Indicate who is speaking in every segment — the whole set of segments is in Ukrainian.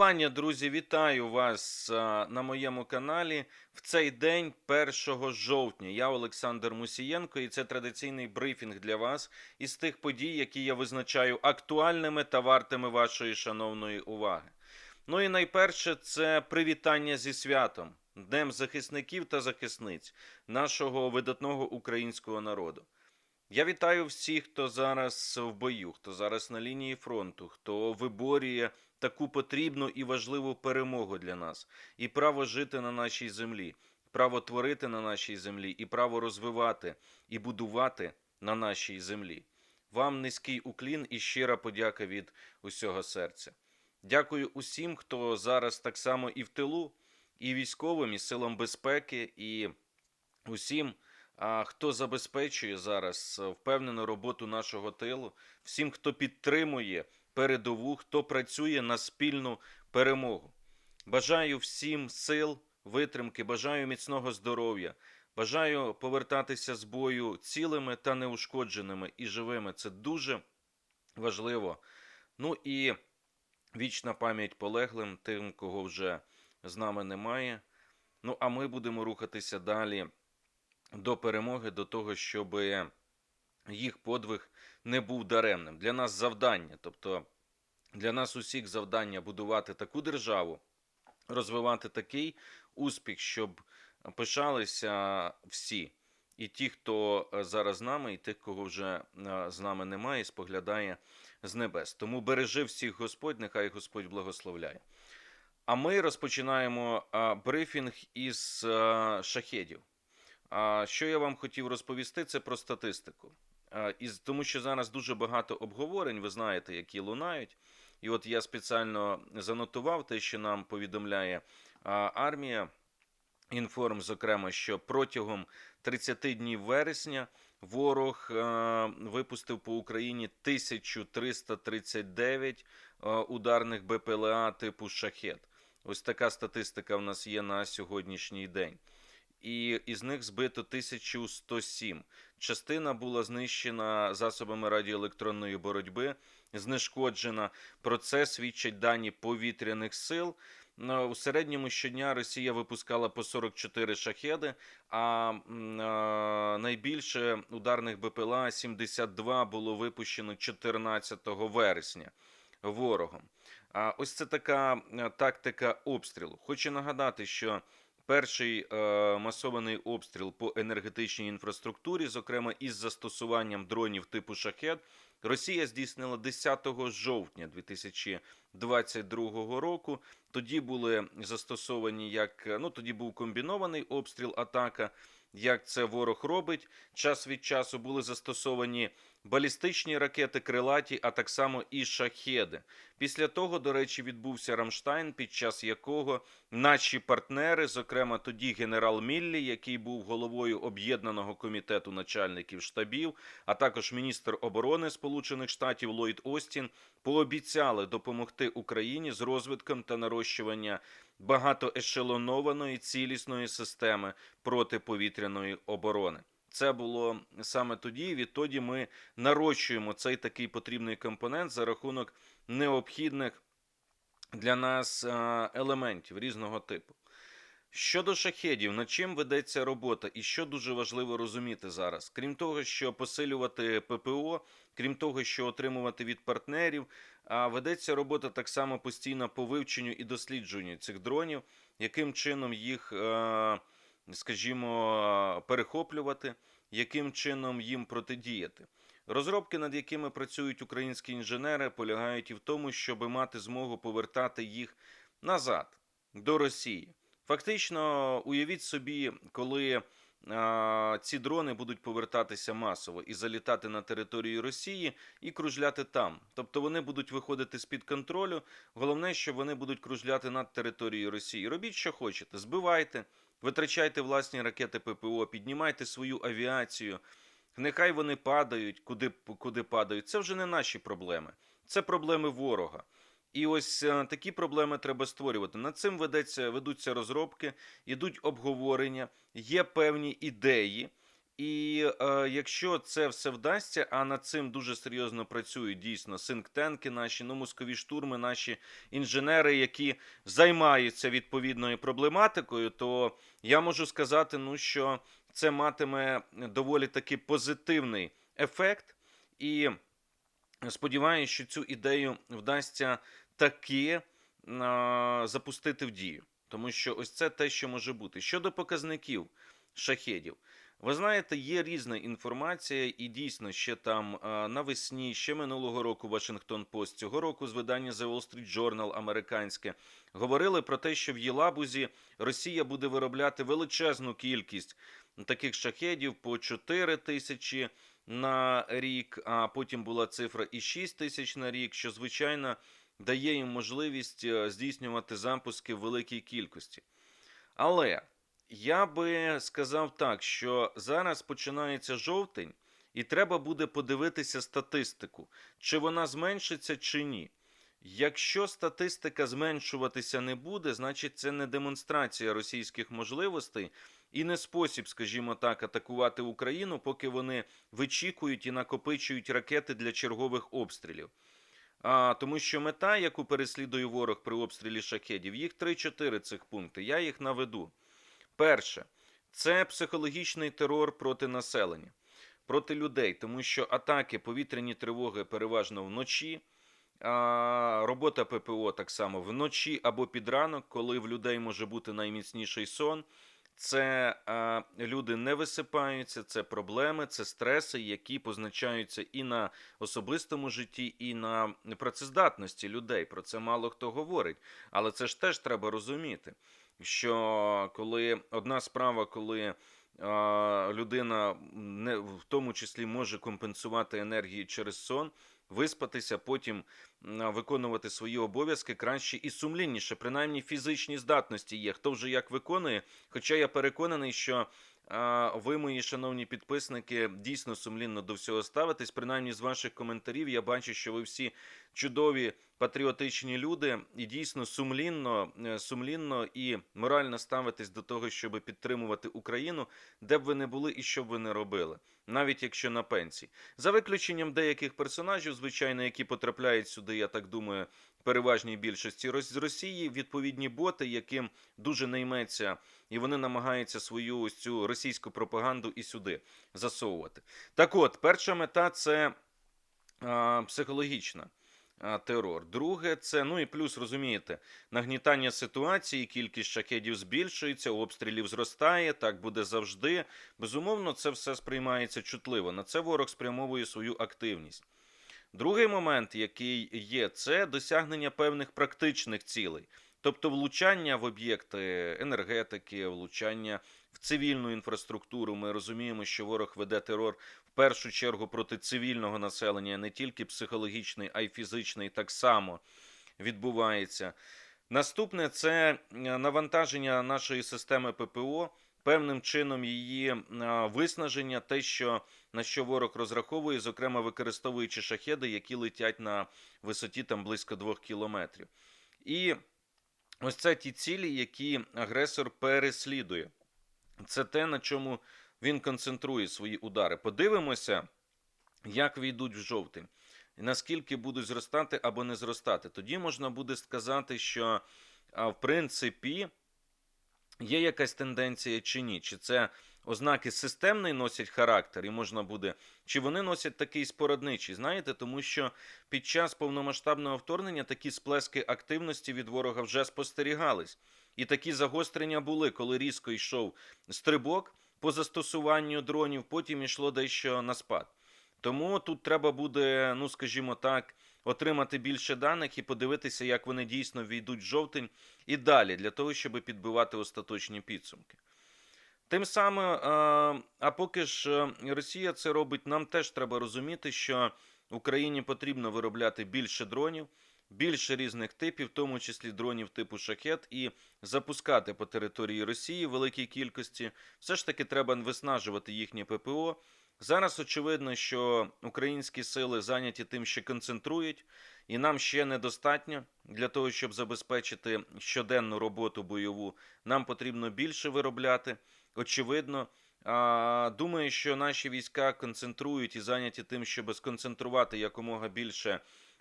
Speaker 1: Пані, друзі, вітаю вас на моєму каналі в цей день, 1 жовтня. Я Олександр Мусієнко, і це традиційний брифінг для вас із тих подій, які я визначаю актуальними та вартими вашої шановної уваги. Ну і найперше, це привітання зі святом, Днем захисників та захисниць нашого видатного українського народу. Я вітаю всіх, хто зараз в бою, хто зараз на лінії фронту, хто виборює таку потрібну і важливу перемогу для нас, і право жити на нашій землі, право творити на нашій землі, і право розвивати і будувати на нашій землі. Вам низький уклін і щира подяка від усього серця. Дякую усім, хто зараз так само і в тилу, і військовим, і силам безпеки, і усім, хто забезпечує зараз е, впевнену роботу нашого тилу, всім, хто підтримує передову, хто працює на спільну перемогу. Бажаю всім сил, витримки, бажаю міцного здоров'я, бажаю повертатися з бою цілими та неушкодженими і живими. Це дуже важливо. Ну і вічна пам'ять полеглим, тим, кого вже з нами немає. Ну, а ми будемо рухатися далі до перемоги, до того, щоб їх подвиг не був даремним. Для нас завдання, тобто для нас усіх завдання будувати таку державу, розвивати такий успіх, щоб пишалися всі. І ті, хто е, зараз з нами, і тих, кого вже е, з нами немає, і споглядає з небес. Тому бережи всіх Господь, нехай Господь благословляє. А ми розпочинаємо а, брифінг із шахедів. Що я вам хотів розповісти, це про статистику. Із, тому що зараз дуже багато обговорень, ви знаєте, які лунають. І от я спеціально занотував те, що нам повідомляє армія. Інформ, зокрема, що протягом 30 днів вересня ворог випустив по Україні 1339 е, ударних БПЛА типу шахет. Ось така статистика в нас є на сьогоднішній день. І із них збито 1107. Частина була знищена засобами радіоелектронної боротьби, знешкоджена. Про це свідчать дані повітряних сил. Ну, У середньому щодня Росія випускала по 44 шахеди, а найбільше ударних БПЛА 72 було випущено 14 вересня ворогом. А ось це така е, тактика обстрілу. Хочу нагадати, що перший е, масований обстріл по енергетичній інфраструктурі, зокрема із застосуванням дронів типу шахет, Росія здійснила 10 жовтня 2022 року. Тоді були застосовані як ну тоді був комбінований обстріл, атака. Як це ворог робить, час від часу були застосовані балістичні ракети, крилаті, а так само і шахеди. Після того, до речі, відбувся Рамштайн, під час якого наші партнери, зокрема тоді генерал Міллі, який був головою об'єднаного комітету начальників штабів, а також міністр оборони Сполучених Штатів Ллойд Остін, пообіцяли допомогти Україні з розвитком та нарощування багатоешелонованої цілісної системи протиповітряної оборони. Це було саме тоді. Відтоді ми нарощуємо цей такий потрібний компонент за рахунок необхідних для нас е, елементів різного типу. Щодо шахедів, над чим ведеться робота, і що дуже важливо розуміти зараз, крім того, що посилювати ППО, крім того, що отримувати від партнерів, а ведеться робота так само постійно по вивченню і дослідженню цих дронів, яким чином їх, е, скажімо, перехоплювати, яким чином їм протидіяти. Розробки, над якими працюють українські інженери, полягають і в тому, щоб мати змогу повертати їх назад до Росії. Фактично, уявіть собі, коли а, ці дрони будуть повертатися масово і залітати на територію Росії і кружляти там. Тобто вони будуть виходити з під контролю. Головне, що вони будуть кружляти над територією Росії. Робіть, що хочете, збивайте, витрачайте власні ракети ППО, піднімайте свою авіацію. Нехай вони падають, куди, куди падають. Це вже не наші проблеми, це проблеми ворога. І ось е, такі проблеми треба створювати. Над цим ведеться, ведуться розробки, ідуть обговорення, є певні ідеї. І е, якщо це все вдасться, а над цим дуже серйозно працюють дійсно синктенки наші, ну мозкові штурми, наші інженери, які займаються відповідною проблематикою, то я можу сказати, ну що це матиме доволі таки позитивний ефект, і сподіваюся, що цю ідею вдасться таки запустити в дію. Тому що ось це те, що може бути. Щодо показників шахедів, ви знаєте, є різна інформація, і дійсно ще там навесні, ще минулого року Вашингтон Пост, цього року з видання The Wall Street Journal американське говорили про те, що в Єлабузі Росія буде виробляти величезну кількість таких шахедів по 4 тисячі на рік, а потім була цифра і 6 тисяч на рік, що звичайно дає їм можливість е, здійснювати запуски в великій кількості. Але я би сказав так, що зараз починається жовтень, і треба буде подивитися статистику, чи вона зменшиться, чи ні. Якщо статистика зменшуватися не буде, значить це не демонстрація російських можливостей і не спосіб, скажімо так, атакувати Україну, поки вони вичікують і накопичують ракети для чергових обстрілів. А, тому що мета, яку переслідує ворог при обстрілі шахедів, їх 3-4 цих пункти. Я їх наведу. Перше, це психологічний терор проти населення, проти людей, тому що атаки, повітряні тривоги переважно вночі. А, робота ППО так само вночі або під ранок, коли в людей може бути найміцніший сон. Це а, люди не висипаються, це проблеми, це стреси, які позначаються і на особистому житті, і на працездатності людей. Про це мало хто говорить. Але це ж теж треба розуміти, що коли одна справа, коли а, людина не в тому числі може компенсувати енергії через сон. Виспатися, потім виконувати свої обов'язки краще і сумлінніше, принаймні фізичні здатності є. Хто вже як виконує, Хоча я переконаний, що ви, мої шановні підписники, дійсно сумлінно до всього ставитесь. Принаймні з ваших коментарів я бачу, що ви всі чудові патріотичні люди і дійсно сумлінно, е, сумлінно і морально ставитесь до того, щоб підтримувати Україну, де б ви не були і що б ви не робили, навіть якщо на пенсії. За виключенням деяких персонажів, звичайно, які потрапляють сюди, я так думаю, переважній більшості з Росії, відповідні боти, яким дуже не йметься, і вони намагаються свою ось цю російську пропаганду і сюди засовувати. Так от, перша мета це а, психологічна. Терор. Друге, це ну і плюс розумієте, нагнітання ситуації, кількість шахедів збільшується, обстрілів зростає. Так буде завжди. Безумовно, це все сприймається чутливо. На це ворог спрямовує свою активність. Другий момент, який є, це досягнення певних практичних цілей, тобто влучання в об'єкти енергетики, влучання в цивільну інфраструктуру. Ми розуміємо, що ворог веде терор в першу чергу проти цивільного населення, не тільки психологічний, а й фізичний так само відбувається. Наступне це е, навантаження нашої системи ППО, певним чином її е, виснаження, те, що на що ворог розраховує, зокрема використовуючи шахеди, які летять на висоті там близько двох кілометрів. І ось це ті цілі, які агресор переслідує. Це те, на чому він концентрує свої удари. Подивимося, як війдуть в жовтень, і наскільки будуть зростати або не зростати. Тоді можна буде сказати, що в принципі є якась тенденція чи ні. Чи це ознаки системний носять характер, і можна буде, чи вони носять такий спорядничий, знаєте, тому що під час повномасштабного вторгнення такі сплески активності від ворога вже спостерігались. І такі загострення були, коли різко йшов стрибок по застосуванню дронів, потім йшло дещо на спад. Тому тут треба буде, ну скажімо так, отримати більше даних і подивитися, як вони дійсно війдуть в жовтень і далі, для того, щоб підбивати остаточні підсумки. Тим самим, е, а поки ж е, Росія це робить, нам теж треба розуміти, що Україні потрібно виробляти більше дронів, більше різних типів, в тому числі дронів типу шахет, і запускати по території Росії великій кількості. Все ж таки треба виснажувати їхнє ППО. Зараз очевидно, що українські сили зайняті тим, що концентрують, і нам ще недостатньо для того, щоб забезпечити щоденну роботу бойову. Нам потрібно більше виробляти. Очевидно, думаю, що наші війська концентрують і зайняті тим, щоб сконцентрувати якомога більше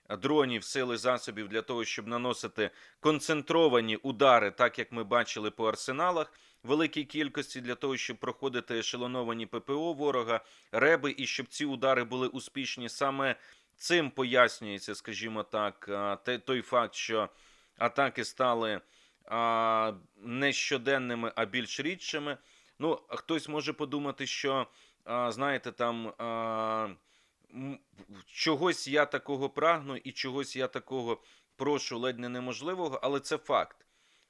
Speaker 1: дронів, сили засобів для того, щоб наносити концентровані удари, так як ми бачили по арсеналах великій кількості, для того, щоб проходити ешелоновані ППО ворога, реби, і щоб ці удари були успішні. Саме цим пояснюється, скажімо так, той факт, що атаки стали не щоденними, а більш рідшими. Ну, хтось може подумати, що, знаєте, там чогось я такого прагну і чогось я такого прошу ледь не неможливого, але це факт.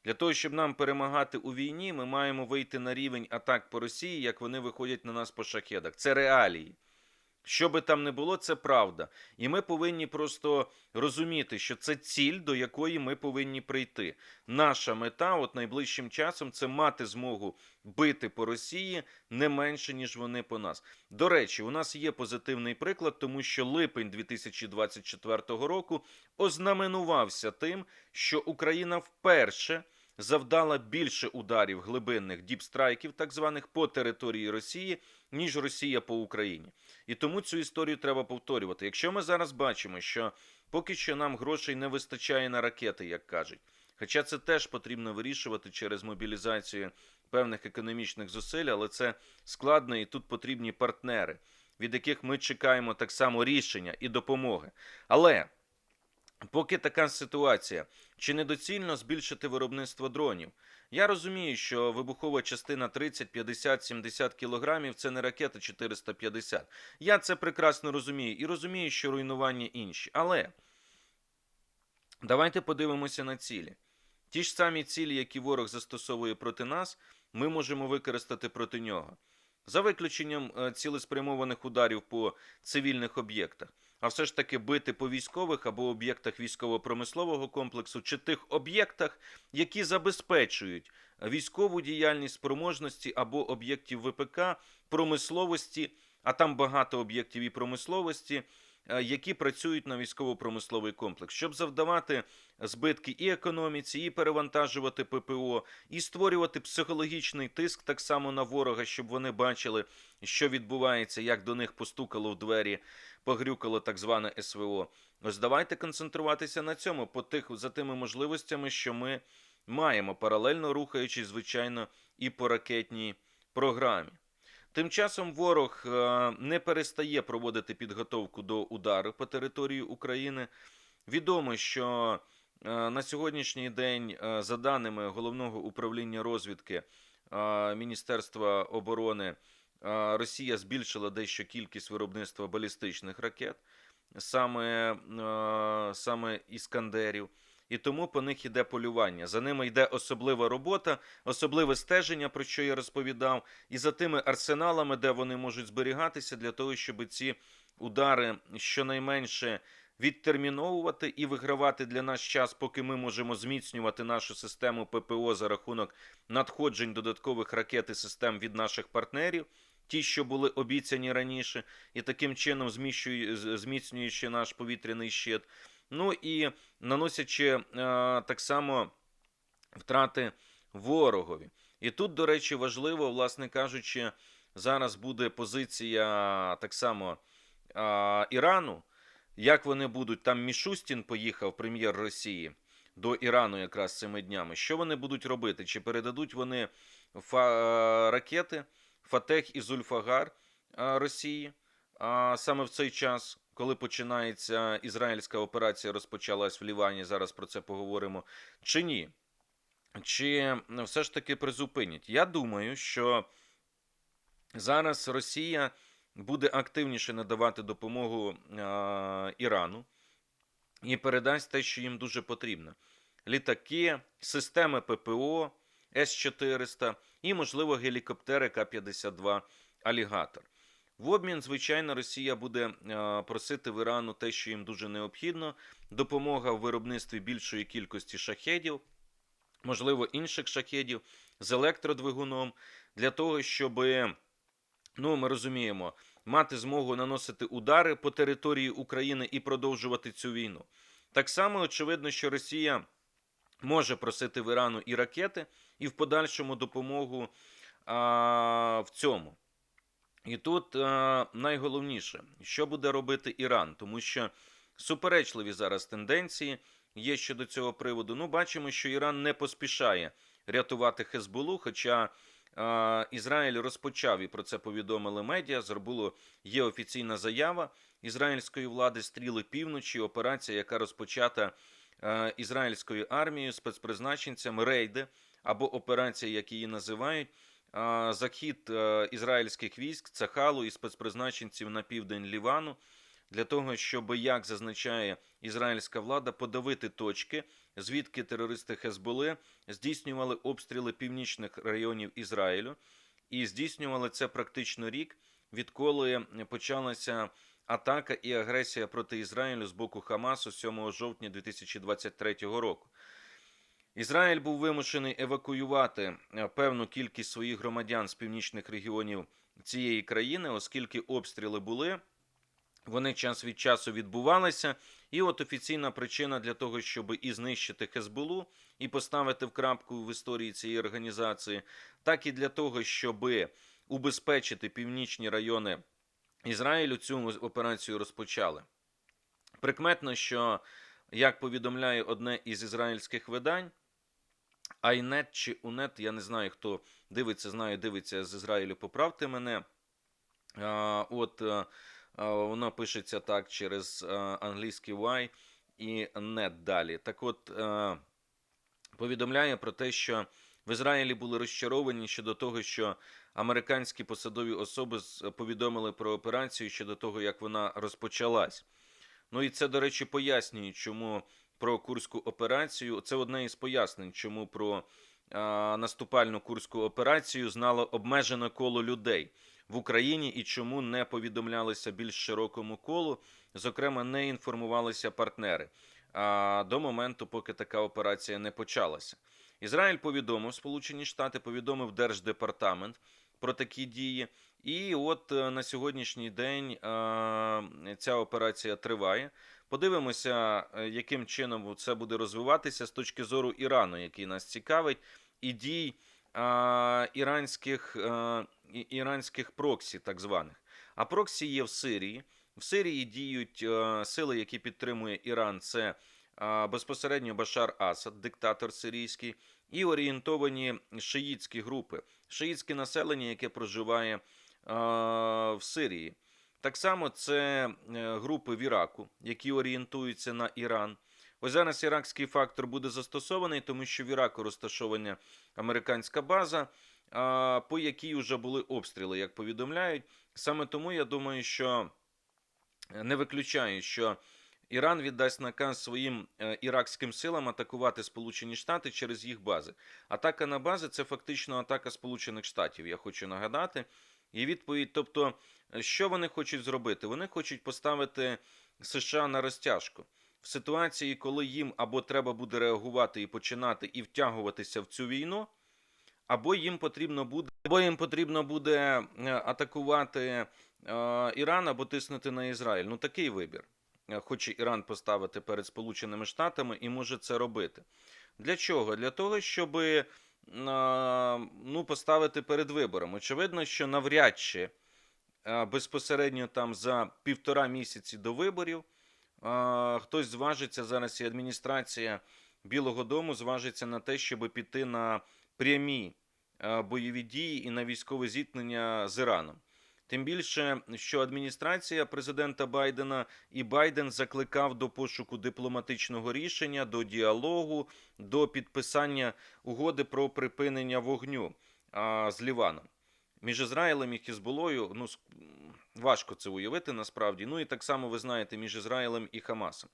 Speaker 1: Для того, щоб нам перемагати у війні, ми маємо вийти на рівень атак по Росії, як вони виходять на нас по шахедах. Це реалії. Що би там не було, це правда. І ми повинні просто розуміти, що це ціль, до якої ми повинні прийти. Наша мета, от найближчим часом, це мати змогу бити по Росії не менше, ніж вони по нас. До речі, у нас є позитивний приклад, тому що липень 2024 року ознаменувався тим, що Україна вперше завдала більше ударів глибинних діпстрайків, так званих по території Росії, ніж Росія по Україні. І тому цю історію треба повторювати. Якщо ми зараз бачимо, що поки що нам грошей не вистачає на ракети, як кажуть. Хоча це теж потрібно вирішувати через мобілізацію певних економічних зусиль, але це складно і тут потрібні партнери, від яких ми чекаємо так само рішення і допомоги. Але поки така ситуація, чи недоцільно збільшити виробництво дронів? Я розумію, що вибухова частина 30, 50, 70 кілограмів це не ракета 450. Я це прекрасно розумію і розумію, що руйнування інші. Але давайте подивимося на цілі. Ті ж самі цілі, які ворог застосовує проти нас, ми можемо використати проти нього. За виключенням е, цілеспрямованих ударів по цивільних об'єктах, а все ж таки бити по військових або об'єктах військово-промислового комплексу чи тих об'єктах, які забезпечують військову діяльність спроможності або об'єктів ВПК, промисловості, а там багато об'єктів і промисловості, які працюють на військово-промисловий комплекс, щоб завдавати збитки і економіці, і перевантажувати ППО, і створювати психологічний тиск так само на ворога, щоб вони бачили, що відбувається, як до них постукало в двері, погрюкало так зване СВО. Ось давайте концентруватися на цьому, по тих за тими можливостями, що ми маємо, паралельно рухаючись, звичайно, і по ракетній програмі. Тим часом ворог е, не перестає проводити підготовку до удару по території України. Відомо, що е, на сьогоднішній день, е, за даними головного управління розвідки Міністерства оборони, Росія збільшила дещо кількість виробництва балістичних ракет, саме, саме іскандерів. І тому по них іде полювання. За ними йде особлива робота, особливе стеження, про що я розповідав, і за тими арсеналами, де вони можуть зберігатися, для того, щоб ці удари щонайменше відтерміновувати і вигравати для нас час, поки ми можемо зміцнювати нашу систему ППО за рахунок надходжень додаткових ракет і систем від наших партнерів. Ті, що були обіцяні раніше, і таким чином зміщує- зміцнюючи наш повітряний щит. Ну і наносячи е, так само втрати ворогові. І тут, до речі, важливо, власне кажучи, зараз буде позиція так само е, Ірану. Як вони будуть там Мішустін поїхав, прем'єр Росії, до Ірану якраз цими днями. Що вони будуть робити? Чи передадуть вони фа- ракети Фатех і Зульфагар е, Росії саме в цей час, коли починається ізраїльська операція, розпочалась в Лівані. Зараз про це поговоримо. Чи ні? Чи все ж таки призупинять? Я думаю, що зараз Росія буде активніше надавати допомогу е, Ірану і передасть те, що їм дуже потрібно: літаки, системи ППО С-400 і, можливо, гелікоптери К-52 Алігатор. В обмін, звичайно, Росія буде е, просити в Ірану те, що їм дуже необхідно: допомога в виробництві більшої кількості шахедів, можливо, інших шахедів з електродвигуном, для того, щоб, ну, ми розуміємо, мати змогу наносити удари по території України і продовжувати цю війну. Так само очевидно, що Росія може просити в Ірану і ракети, і в подальшому допомогу а, в цьому. І тут а, найголовніше, що буде робити Іран, тому що суперечливі зараз тенденції є щодо цього приводу. Ну, бачимо, що Іран не поспішає рятувати Хезболу, хоча а, Ізраїль розпочав і про це повідомили медіа. Зробило є офіційна заява ізраїльської влади стріли півночі. Операція, яка розпочата е, ізраїльською армією, спецпризначенцями, рейди або операція, як її називають. Захід е, ізраїльських військ Цахалу і спецпризначенців на південь Лівану для того, щоб, як зазначає ізраїльська влада, подавити точки, звідки терористи Хезболи здійснювали обстріли північних районів Ізраїлю, і здійснювали це практично рік, відколи почалася атака і агресія проти Ізраїлю з боку Хамасу 7 жовтня 2023 року. Ізраїль був вимушений евакуювати е, певну кількість своїх громадян з північних регіонів цієї країни, оскільки обстріли були. Вони час від часу відбувалися, і от офіційна причина для того, щоб і знищити Хезболу, і поставити в крапку в історії цієї організації, так і для того, щоб убезпечити північні райони Ізраїлю, цю операцію розпочали. Прикметно, що як повідомляє одне із ізраїльських видань, Айнет чи Унет, я не знаю, хто дивиться, знаю, дивиться з Ізраїлю, поправте мене. От а, а, воно пишеться так через англійський Y і нет далі. Так от повідомляє про те, що в Ізраїлі були розчаровані щодо того, що американські посадові особи повідомили про операцію щодо того, як вона розпочалась. Ну і це, до речі, пояснює, чому про курську операцію. Це одне із пояснень, чому про а, наступальну курську операцію знало обмежене коло людей в Україні і чому не повідомлялися більш широкому колу. Зокрема, не інформувалися партнери а, до моменту, поки така операція не почалася. Ізраїль повідомив, Сполучені Штати повідомив Держдепартамент про такі дії. І от е, на сьогоднішній день е, ця операція триває. Подивимося, е, яким чином це буде розвиватися з точки зору Ірану, який нас цікавить, і дій іранських, іранських проксі, так званих. А проксі є в Сирії. В Сирії діють сили, які підтримує Іран. Це безпосередньо Башар Асад, диктатор сирійський, і орієнтовані шиїцькі групи, шиїцьке населення, яке проживає в Сирії. Так само це е, групи в Іраку, які орієнтуються на Іран. Ось зараз іракський фактор буде застосований, тому що в Іраку розташована американська база, по якій вже були обстріли, як повідомляють. Саме тому я думаю, що е, не виключаю, що Іран віддасть наказ своїм е, іракським силам атакувати Сполучені Штати через їх бази. Атака на бази це фактично атака Сполучених Штатів. Я хочу нагадати. І відповідь, тобто, е, що вони хочуть зробити? Вони хочуть поставити США на розтяжку в ситуації, коли їм або треба буде реагувати і починати і втягуватися в цю війну, або їм потрібно буде, або їм потрібно буде е, атакувати е, Іран або тиснути на Ізраїль. Ну такий вибір. Е, Хоче Іран поставити перед Сполученими Штатами і може це робити. Для чого? Для того, щоб ну, поставити перед вибором. Очевидно, що навряд чи е, безпосередньо там за півтора місяці до виборів е, хтось зважиться зараз, і адміністрація Білого Дому зважиться на те, щоб піти на прямі е, бойові дії і на військове зіткнення з Іраном. Тим більше, що адміністрація президента Байдена і Байден закликав до пошуку дипломатичного рішення, до діалогу, до підписання угоди про припинення вогню а, з Ліваном. Між Ізраїлем і Хізболою, ну важко це уявити насправді. Ну і так само ви знаєте, між Ізраїлем і Хамасом.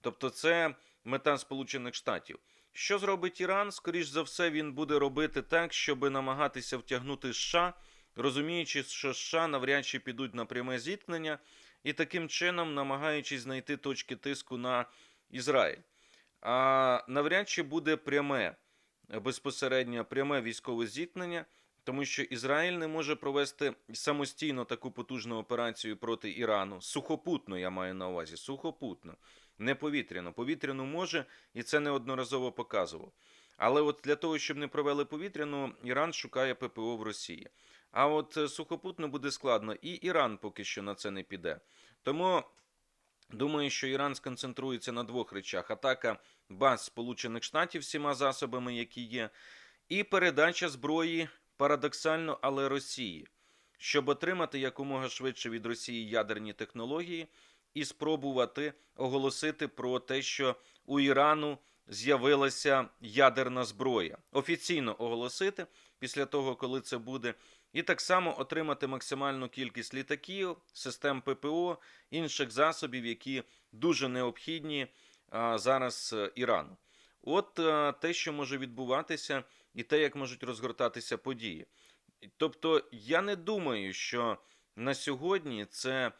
Speaker 1: Тобто, це мета Сполучених Штатів. Що зробить Іран? Скоріш за все, він буде робити так, щоб намагатися втягнути США, розуміючи, що США навряд чи підуть на пряме зіткнення, і таким чином намагаючись знайти точки тиску на Ізраїль. А навряд чи буде пряме безпосередньо пряме військове зіткнення, тому що Ізраїль не може провести самостійно таку потужну операцію проти Ірану. Сухопутно, я маю на увазі, сухопутно, не повітряно. Повітряну може, і це неодноразово показував. Але от для того, щоб не провели повітряну, Іран шукає ППО в Росії. А от е, сухопутно буде складно, і Іран поки що на це не піде. Тому думаю, що Іран сконцентрується на двох речах: атака баз Сполучених Штатів всіма засобами, які є, і передача зброї парадоксально, але Росії, щоб отримати якомога швидше від Росії ядерні технології і спробувати оголосити про те, що у Ірану з'явилася ядерна зброя. Офіційно оголосити після того, коли це буде, і так само отримати максимальну кількість літаків, систем ППО, інших засобів, які дуже необхідні а, зараз е, Ірану. От е, те, що може відбуватися, і те, як можуть розгортатися події. Тобто, я не думаю, що на сьогодні це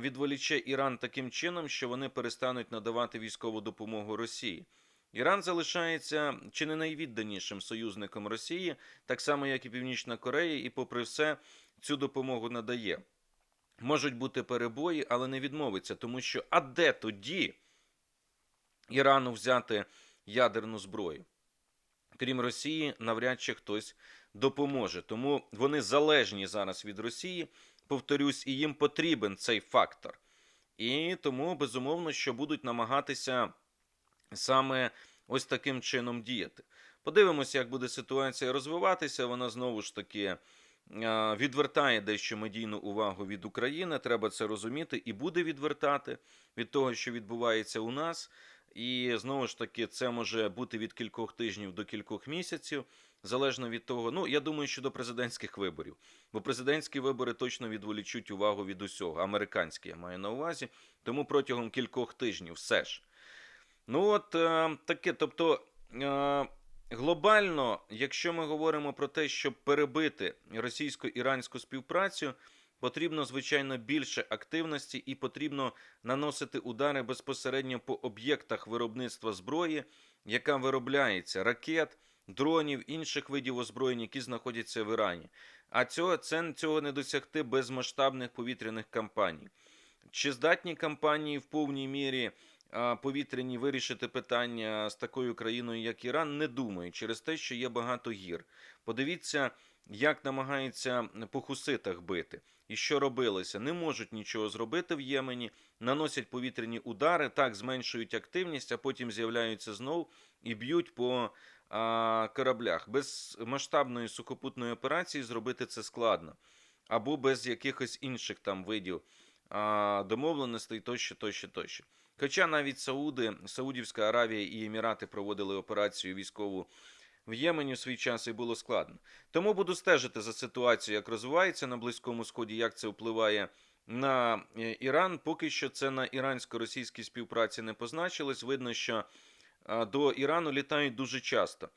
Speaker 1: відволіче Іран таким чином, що вони перестануть надавати військову допомогу Росії. Іран залишається чи не найвідданішим союзником Росії, так само як і Північна Корея, і, попри все, цю допомогу надає. Можуть бути перебої, але не відмовиться, тому що а де тоді Ірану взяти ядерну зброю? Крім Росії, навряд чи хтось допоможе. Тому вони залежні зараз від Росії. Повторюсь, і їм потрібен цей фактор. І тому, безумовно, що будуть намагатися саме ось таким чином діяти. Подивимося, як буде ситуація розвиватися. Вона знову ж таки е, відвертає дещо медійну увагу від України. Треба це розуміти і буде відвертати від того, що відбувається у нас. І знову ж таки, це може бути від кількох тижнів до кількох місяців, залежно від того. Ну, я думаю, що до президентських виборів. Бо президентські вибори точно відволічуть увагу від усього. Американські я маю на увазі. Тому протягом кількох тижнів все ж. Ну от е, таке, тобто. Е, Глобально, якщо ми говоримо про те, щоб перебити російсько-іранську співпрацю, потрібно звичайно більше активності і потрібно наносити удари безпосередньо по об'єктах виробництва зброї, яка виробляється ракет, дронів, інших видів озброєнь, які знаходяться в Ірані. А цього це цього не досягти без масштабних повітряних кампаній. Чи здатні кампанії в повній мірі? Повітряні вирішити питання з такою країною, як Іран, не думаю, через те, що є багато гір. Подивіться, як намагаються по хуситах бити. І що робилося? Не можуть нічого зробити в Ємені, наносять повітряні удари, так зменшують активність, а потім з'являються знов і б'ють по а, кораблях. Без масштабної сухопутної операції зробити це складно. Або без якихось інших там видів домовленостей тощо, тощо, тощо. Хоча навіть Сауди, Саудівська Аравія і Емірати проводили операцію військову в Ємені в свій час і було складно. Тому буду стежити за ситуацією, як розвивається на Близькому Сході, як це впливає на е, Іран. Поки що це на ірансько-російській співпраці не позначилось. Видно, що до Ірану літають дуже часто.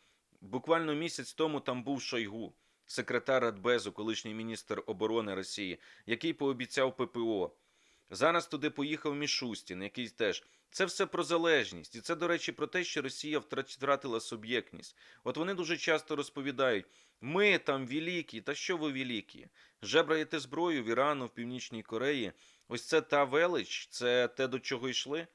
Speaker 1: Буквально місяць тому там був Шойгу, секретар Радбезу, колишній міністр оборони Росії, який пообіцяв ППО. Зараз туди поїхав Мішустін, який теж це все про залежність, і це, до речі, про те, що Росія втратила суб'єктність. От вони дуже часто розповідають: ми там великі, та що ви великі? Жебраєте зброю в Ірану, в Північній Кореї. Ось це та велич, це те, до чого йшли.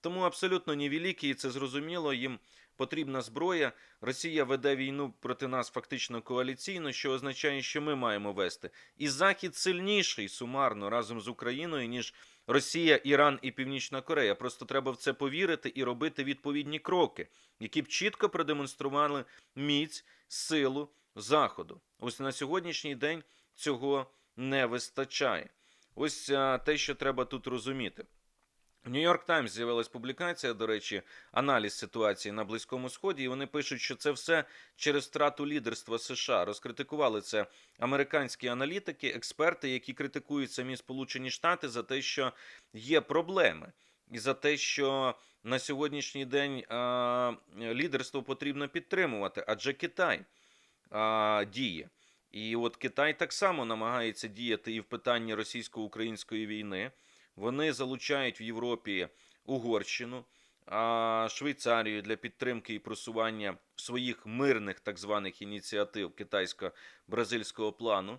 Speaker 1: Тому абсолютно не великі, і це зрозуміло. Їм потрібна зброя. Росія веде війну проти нас фактично коаліційно, що означає, що ми маємо вести. І Захід сильніший сумарно разом з Україною, ніж Росія, Іран і Північна Корея. Просто треба в це повірити і робити відповідні кроки, які б чітко продемонстрували міць, силу Заходу. Ось на сьогоднішній день цього не вистачає. Ось те, що треба тут розуміти. Нью-Йорк Таймс з'явилась публікація, до речі, аналіз ситуації на Близькому Сході, і вони пишуть, що це все через втрату лідерства США. Розкритикували це американські аналітики, експерти, які критикують самі Сполучені Штати за те, що є проблеми, і за те, що на сьогоднішній день а, лідерство потрібно підтримувати, адже Китай а, діє. І от Китай так само намагається діяти і в питанні російсько-української війни. Вони залучають в Європі Угорщину, Швейцарію для підтримки і просування своїх мирних так званих ініціатив китайсько-бразильського плану.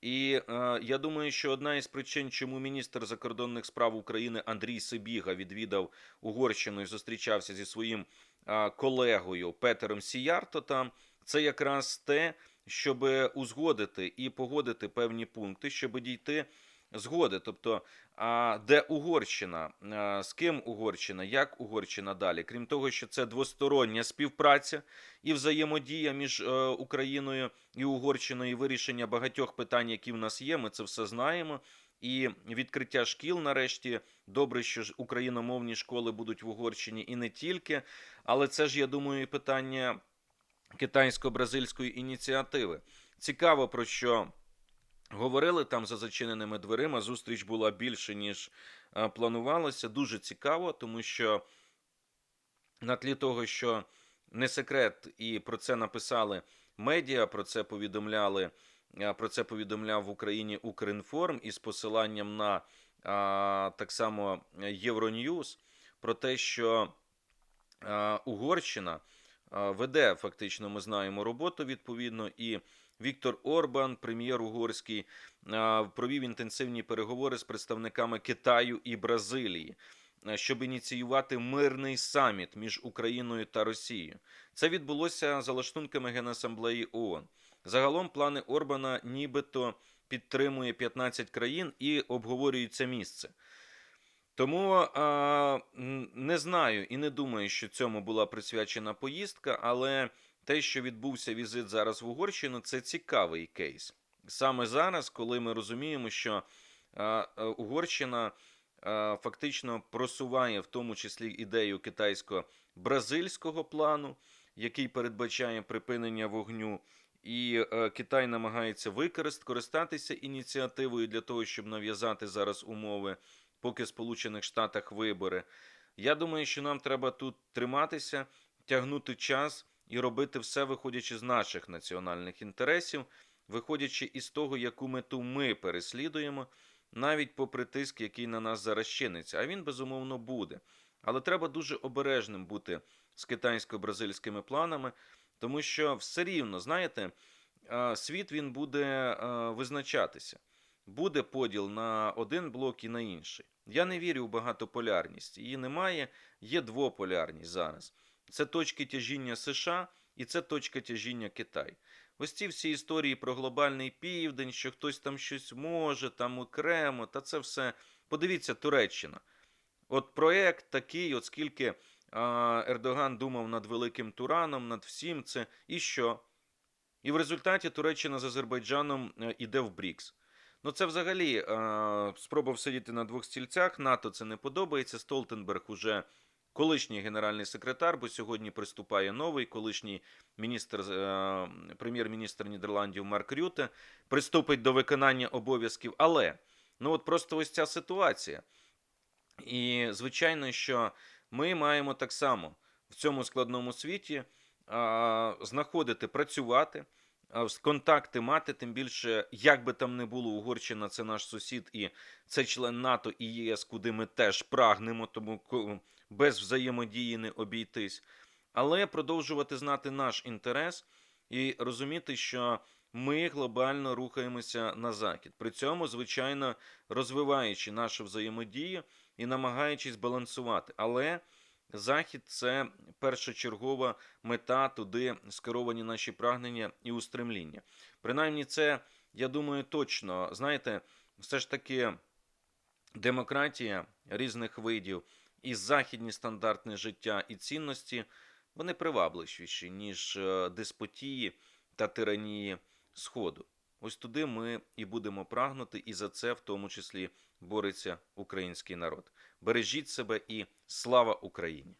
Speaker 1: І е, я думаю, що одна із причин, чому міністр закордонних справ України Андрій Сибіга відвідав Угорщину і зустрічався зі своїм а, колегою Петером Сіярто там, це якраз те, щоб узгодити і погодити певні пункти, щоб дійти згоди. Тобто, де Угорщина, з ким Угорщина, як Угорщина далі. Крім того, що це двостороння співпраця і взаємодія між е, Україною і Угорщиною, і вирішення багатьох питань, які в нас є. Ми це все знаємо. І відкриття шкіл нарешті добре, що ж україномовні школи будуть в Угорщині і не тільки. Але це ж, я думаю, питання китайсько-бразильської ініціативи. Цікаво, про що говорили там за зачиненими дверима. Зустріч була більше, ніж е, планувалося. Дуже цікаво, тому що на тлі того, що не секрет, і про це написали медіа, про це повідомляли. е, Про це повідомляв в Україні Укрінформ із посиланням на а, так само Євроньюз про те, що а, Угорщина а, веде фактично, ми знаємо роботу відповідно, і Віктор Орбан, прем'єр угорський, провів інтенсивні переговори з представниками Китаю і Бразилії, щоб ініціювати мирний саміт між Україною та Росією. Це відбулося за лаштунками Генасамблеї ООН. Загалом плани Орбана нібито підтримує 15 країн і обговорюється місце. Тому а, не знаю і не думаю, що цьому була присвячена поїздка, але те, що відбувся візит зараз в Угорщину, це цікавий кейс. Саме зараз, коли ми розуміємо, що а, а, Угорщина а, фактично просуває в тому числі ідею китайсько-бразильського плану, який передбачає припинення вогню. І е, Китай намагається використ, користатися ініціативою для того, щоб нав'язати зараз умови, поки в Сполучених Штатах вибори. Я думаю, що нам треба тут триматися, тягнути час і робити все, виходячи з наших національних інтересів, виходячи із того, яку мету ми переслідуємо, навіть попри тиск, який на нас зараз чиниться. А він безумовно буде. Але треба дуже обережним бути з китайсько-бразильськими планами. Тому що все рівно, знаєте, світ він буде визначатися. Буде поділ на один блок і на інший. Я не вірю в багатополярність. Її немає, є двополярність зараз. Це точки тяжіння США і це точка тяжіння Китай. Ось ці всі історії про глобальний південь, що хтось там щось може, там окремо, та це все. Подивіться, Туреччина. От проект такий, от скільки а, Ердоган думав над Великим Тураном, над всім це, і що? І в результаті Туреччина з Азербайджаном е, іде в БРІКС. Ну, це взагалі а, спроба всидіти на двох стільцях. НАТО це не подобається. Столтенберг уже колишній генеральний секретар, бо сьогодні приступає новий колишній міністр, е, прем'єр-міністр Нідерландів Марк Рюте, приступить до виконання обов'язків. Але ну от просто ось ця ситуація. І звичайно, що ми маємо так само в цьому складному світі знаходити, працювати, контакти мати, тим більше, як би там не було, Угорщина це наш сусід, і це член НАТО і ЄС, куди ми теж прагнемо, тому без взаємодії не обійтись. Але продовжувати знати наш інтерес і розуміти, що ми глобально рухаємося на захід. При цьому, звичайно, розвиваючи нашу взаємодію і намагаючись балансувати. Але захід це першочергова мета, туди скеровані наші прагнення і устремління. Принаймні, це, я думаю, точно. Знаєте, все ж таки демократія різних видів і західні стандарти життя і цінності вони привабливіші, ніж е, деспотії та тиранії Сходу. Ось туди ми і будемо прагнути, і за це в тому числі бореться український народ. Бережіть себе і слава Україні!